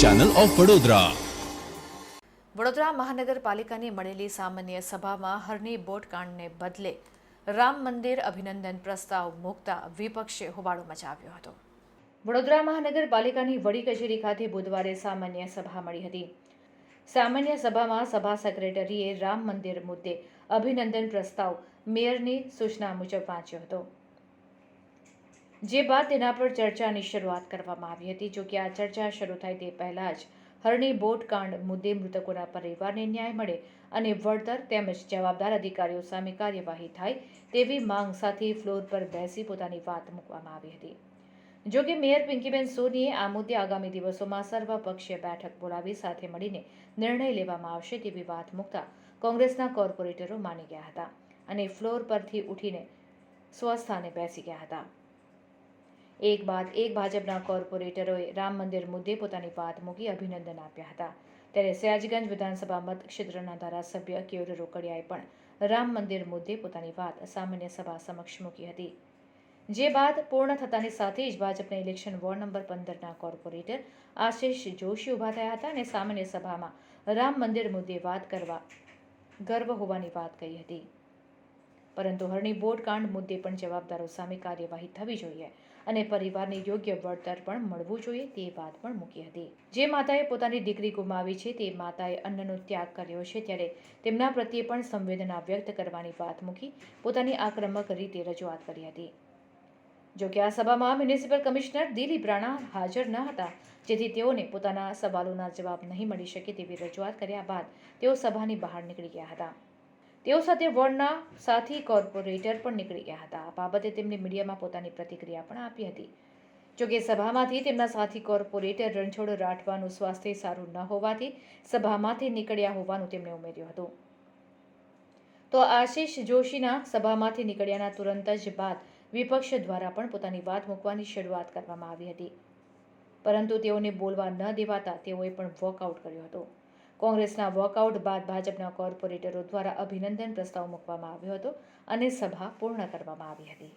Channel of Vadodara Vadodara મહાનગરપાલિકાની મળેલી સામાન્ય સભામાં હરની બોટકાંડને બદલે રામ મંદિર અભિનંદન પ્રસ્તાવ મૂકતા વિપક્ષે હોબાળો મચાવ્યો હતો. વડોદરા મહાનગરપાલિકાની વડી કચેરી ખાતે બુધવારે સામાન્ય સભા મળી હતી. સામાન્ય સભામાં સભા સેક્રેટરીએ રામ મંદિર મુદ્દે અભિનંદન પ્રસ્તાવ મેયરની સૂચના મુજબ વાંચ્યો હતો. જે બાદ તેના પર ચર્ચાની શરૂઆત કરવામાં આવી હતી. જોકે આ ચર્ચા શરૂ થાય તે પહેલાં જ હરણી બોટ કાંડ મુદ્દે મૃતકોના પરિવારને ન્યાય મળે અને વળતર તેમજ જવાબદાર અધિકારીઓ સામે કાર્યવાહી થાય તેવી માંગ સાથે ફ્લોર પર બેસી પોતાની વાત મૂકવામાં આવી હતી. જો કે મેયર પિંકીબેન સોનીએ આ મુદ્દે આગામી દિવસોમાં સર્વપક્ષીય બેઠક બોલાવી સાથે મળીને નિર્ણય લેવામાં આવશે તેવી વાત મૂકતા કોંગ્રેસના કોર્પોરેટરો માની ગયા હતા અને ફ્લોર પરથી ઉઠીને સ્વસ્થાને બેસી ગયા હતા. એક બાદ એક ભાજપના કોર્પોરેટરોએ રામ મંદિર મુદ્દે પોતાની વાત મૂકી અભિનંદન આપ્યા હતા. ત્યારે સયાજગંજ વિધાનસભા મતક્ષેત્રના ધારાસભ્ય કેયુર રોકડિયાએ પણ રામ મંદિર મુદ્દે પોતાની વાત સામાન્ય સભા સમક્ષ મૂકી હતી. જે બાદ પૂર્ણ થતાની સાથે જ ભાજપના ઇલેક્શન વોર્ડ નંબર પંદરના કોર્પોરેટર આશિષ જોશી ઊભા થયા હતા અને સામાન્ય સભામાં રામ મંદિર મુદ્દે વાત કરવા ગર્વ હોવાની વાત કહી હતી. પરંતુ હરણી બોટ કાંડ મુદ્દે પણ જવાબદારો સામે કાર્યવાહી થવી જોઈએ. અને પરિવારને યોગ્ય વળતર પણ મળવું જોઈએ તે વાત પણ મૂકી હતી. જે માતાએ પોતાની દીકરી ગુમાવી છે તે માતાએ અન્નનો ત્યાગ કર્યો છે ત્યારે તેમના પ્રત્યે પણ સંવેદના વ્યક્ત કરવાની વાત મૂકી પોતાની આક્રમક રીતે રજૂઆત કરી હતી. જો કે આ સભામાં મ્યુનિસિપલ કમિશનર દિલીપ રાણા હાજર ન હતા, જેથી તેઓને પોતાના સવાલોના જવાબ નહીં મળી શકે તેવી રજૂઆત કર્યા બાદ તેઓ સભાની બહાર નીકળી ગયા હતા. તેઓ સાથે વોર્ડના સાથી કોર્પોરેટર પણ નીકળી ગયા હતા. આ બાબતે તેમણે મીડિયામાં પોતાની પ્રતિક્રિયા પણ આપી હતી. જોકે સભામાંથી તેમના સાથી કોર્પોરેટર રણછોડ રાઠવાનું સ્વાસ્થ્ય સારું ન હોવાથી સભામાંથી નીકળ્યા હોવાનું તેમણે ઉમેર્યું હતું. તો આશિષ જોશીના સભામાંથી નીકળ્યાના તુરંત જ બાદ વિપક્ષ દ્વારા પણ પોતાની વાત મૂકવાની શરૂઆત કરવામાં આવી હતી. પરંતુ તેઓને બોલવા ન દેવાતા તેઓએ પણ વોકઆઉટ કર્યો હતો. કોંગ્રેસના વોકઆઉટ બાદ ભાજપના કોર્પોરેટરો દ્વારા અભિનંદન પ્રસ્તાવ મૂકવામાં આવ્યો હતો અને સભા પૂર્ણ કરવામાં આવી હતી.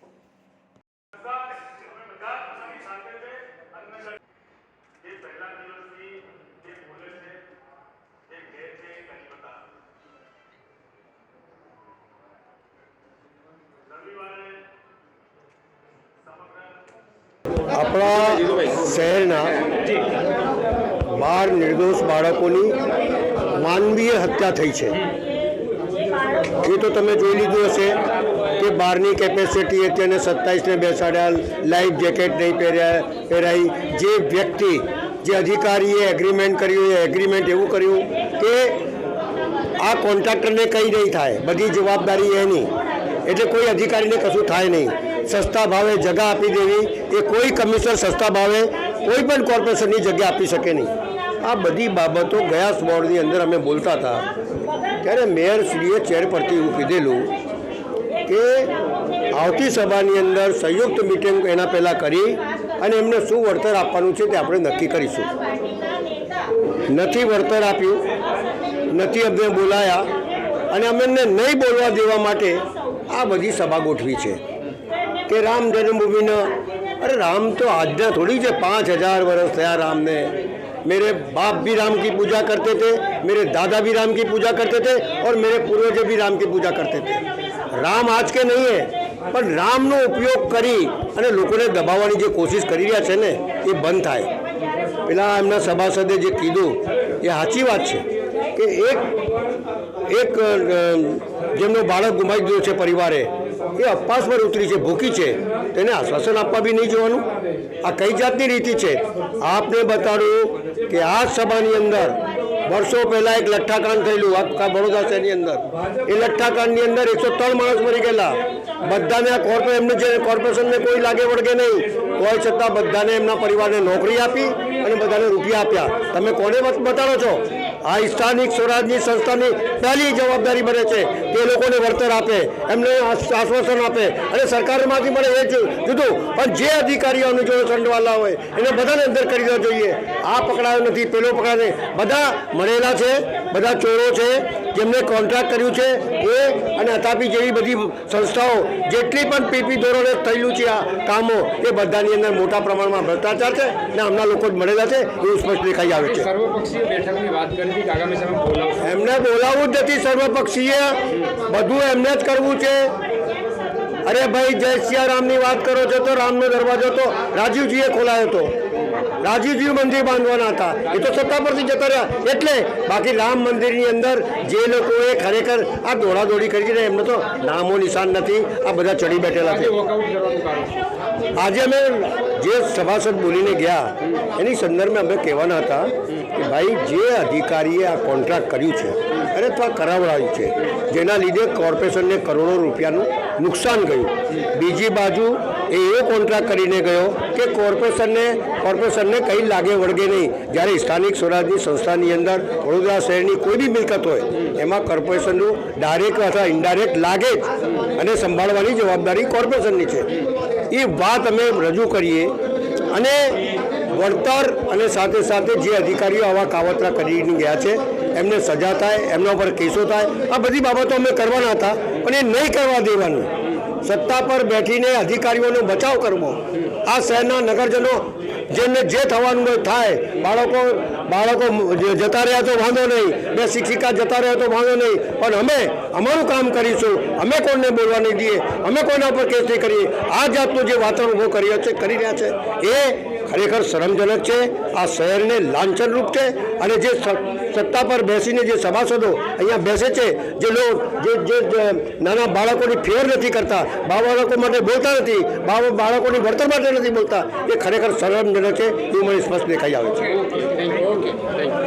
આપણા શહેરના બાર નિર્દોષ બાળકોની માનવીય હત્યા થઈ છે. એ તો તમે જોઈ લીધું હશે કે બારની કેપેસિટી હતી અને સત્તાવીસને બેસાડ્યા લાઈફ જેકેટ નહીં પહેર્યા, પહેરાઈ. જે વ્યક્તિ, જે અધિકારીએ એગ્રીમેન્ટ કર્યું, એ એગ્રીમેન્ટ એવું કર્યું કે આ કોન્ટ્રાક્ટરને કંઈ નહીં થાય, બધી જવાબદારી એની. એટલે કોઈ અધિકારીને કશું થાય નહીં. સસ્તા ભાવે જગા આપી દેવી. એ કોઈ કમિશનર સસ્તા ભાવે કોઈ પણ કોર્પોરેશનની જગ્યા આપી શકે નહીં. આ બધી બાબતો ગયા બોર્ડની અંદર અમે બોલતા હતા. ત્યારે મેયરશ્રીએ ચેર પરથી એવું કીધેલું કે આવતી સભાની અંદર સંયુક્ત મિટિંગ એના પહેલાં કરી અને એમને શું વળતર આપવાનું છે તે આપણે નક્કી કરીશું. નથી વળતર આપ્યું, નથી અમને બોલાયા અને અમે એમને નહીં બોલવા દેવા માટે આ બધી સભા ગોઠવી છે. કે રામ જન્મભૂમિનો, અરે રામ તો આજના થોડી છે, પાંચ હજાર વર્ષ થયા રામને. मेरे बाप भी राम की पूजा करते थे मेरे दादा भी राम की पूजा करते थे और मेरे पूर्वज भी राम की पूजा करते थे રામ આજ કે નહીં હે પણ રામનો ઉપયોગ કરી અને લોકોને દબાવવાની જે કોશિશ કરી રહ્યા છે ને એ બંધ થાય પેલા એમના સભાસદે જે કીધું એ સાચી વાત છે કે એક એક અ, જેમનો બાળક ગુમાવી દીધો છે પરિવારે એ અપવાસ પર ઉતરી છે ભૂખી છે તેને આશ્વાસન આપવા બી નહીં જોવાનું. આ કઈ જાતની રીતિ છે? આપને બતાડું કે આ સભાની અંદર વર્ષો પહેલાં એક લઠ્ઠાકાંડ થયેલું આખા વડોદરા શહેરની અંદર. એ લઠ્ઠાકાંડની અંદર એકસો ત્રણ માણસ મરી ગયેલા. બધાને આ કોર્પો એમને જે કોર્પોરેશનને કોઈ લાગે વળગે નહીં કોઈ છતાં બધાને એમના પરિવારને નોકરી આપી અને બધાને રૂપિયા આપ્યા. તમે કોને બત- બતાડો છો? આ સ્થાનિક સ્વરાજની સંસ્થાની પહેલી જવાબદારી બને છે. કે એ લોકોને વળતર આપે, એમને આશ્વાસન આપે અને સરકારમાંથી મને એ કીધું પણ જે અધિકારીઓ અનુજોડે સંડવાલા હોય, એને બધાને અંદર કરી દેવા જોઈએ. આ પકડાયો નથી, પેલો પકડાયો બધા મળેલા છે, બધા ચોરો છે. જેમને કોન્ટ્રાક્ટ કર્યું છે એ અને અથાપી જેવી બધી સંસ્થાઓ જેટલી પણ પીપી ધોરણે થયેલું છે આ કામો એ બધાની અંદર મોટા પ્રમાણમાં ભ્રષ્ટાચાર છે ને આમના લોકો જ મળેલા છે એવું સ્પષ્ટ દેખાઈ આવે છે. એમને બોલાવવું જ નથી સર્વપક્ષીય. બધું એમને જ કરવું છે. અરે ભાઈ જય સિયારામની વાત કરો છો તો રામનો દરવાજો તો રાજીવજીએ ખોલાયો હતો રાજીવજી મંદિર બાંધવાના હતા. એ તો સત્તા પરથી જતા રહ્યા. એટલે બાકી રામ મંદિરની અંદર જે લોકોએ ખરેખર આ દોડાદોડી કરી છે એમને તો નામો નિશાન નથી. આ બધા ચડી બેઠેલા છે. આજે અમે જે સભાસદ બોલીને ગયા, એની સંદર્ભે અમે કહેવાના હતા કે ભાઈ, જે અધિકારીએ આ કોન્ટ્રાક્ટ કર્યું છે અને અથવા કરાવડાવ્યું છે, જેના લીધે કોર્પોરેશનને કરોડો રૂપિયાનું નુકસાન ગયું. બીજી બાજુ એ એવો કોન્ટ્રાક્ટ કરીને ગયો કે કોર્પોરેશનને કોર્પોરેશનને કંઈ લાગે વળગે નહીં. જ્યારે સ્થાનિક સ્વરાજની સંસ્થાની અંદર વડોદરા શહેરની કોઈ બી મિલકત હોય, એમાં કોર્પોરેશનનું ડાયરેક્ટ અથવા ઇનડાયરેક્ટ લાગે જ અને સંભાળવાની જવાબદારી કોર્પોરેશનની છે. એ વાત અમે રજૂ કરીએ અને વળતર અને સાથે સાથે જે અધિકારીઓ આવા કાવતરા કરીને ગયા છે, એમને સજા થાય, એમના ઉપર કેસો થાય, આ બધી બાબતો અમે કરવાના હતા, પણ એ નહીં કરવા દેવાનું. સત્તા પર બેઠીને અધિકારીઓનો બચાવ કરવો. આ શહેરના નગરજનો જેમને જે થવાનું થાય, બાળકો બાળકો જતા રહ્યા તો વાંધો નહીં, બે શિક્ષિકા જતા રહ્યા તો વાંધો નહીં, પણ અમે, અમારું કામ કરીશું, અમે કોઈને બોલવા નહીં દઈએ, અમે કોઈના ઉપર કેસ નહીં કરીએ, આ જાતનું જે વાતાવરણ ઊભો કરી છે, કરી રહ્યા છે, એ ખરેખર શરમજનક છે. આ શહેરને લાંછનરૂપ છે અને જે સત્તા પર બેસીને જે સભાસદો અહીંયા બેસે છે, જે લોક, જે જે નાના બાળકોની ફેર નથી કરતા, બાળકો માટે બોલતા નથી બા- બાળકોની વળતર માટે નથી બોલતા, એ ખરેખર શરમજનક છે. એવું મને સ્પષ્ટ દેખાઈ આવે છે.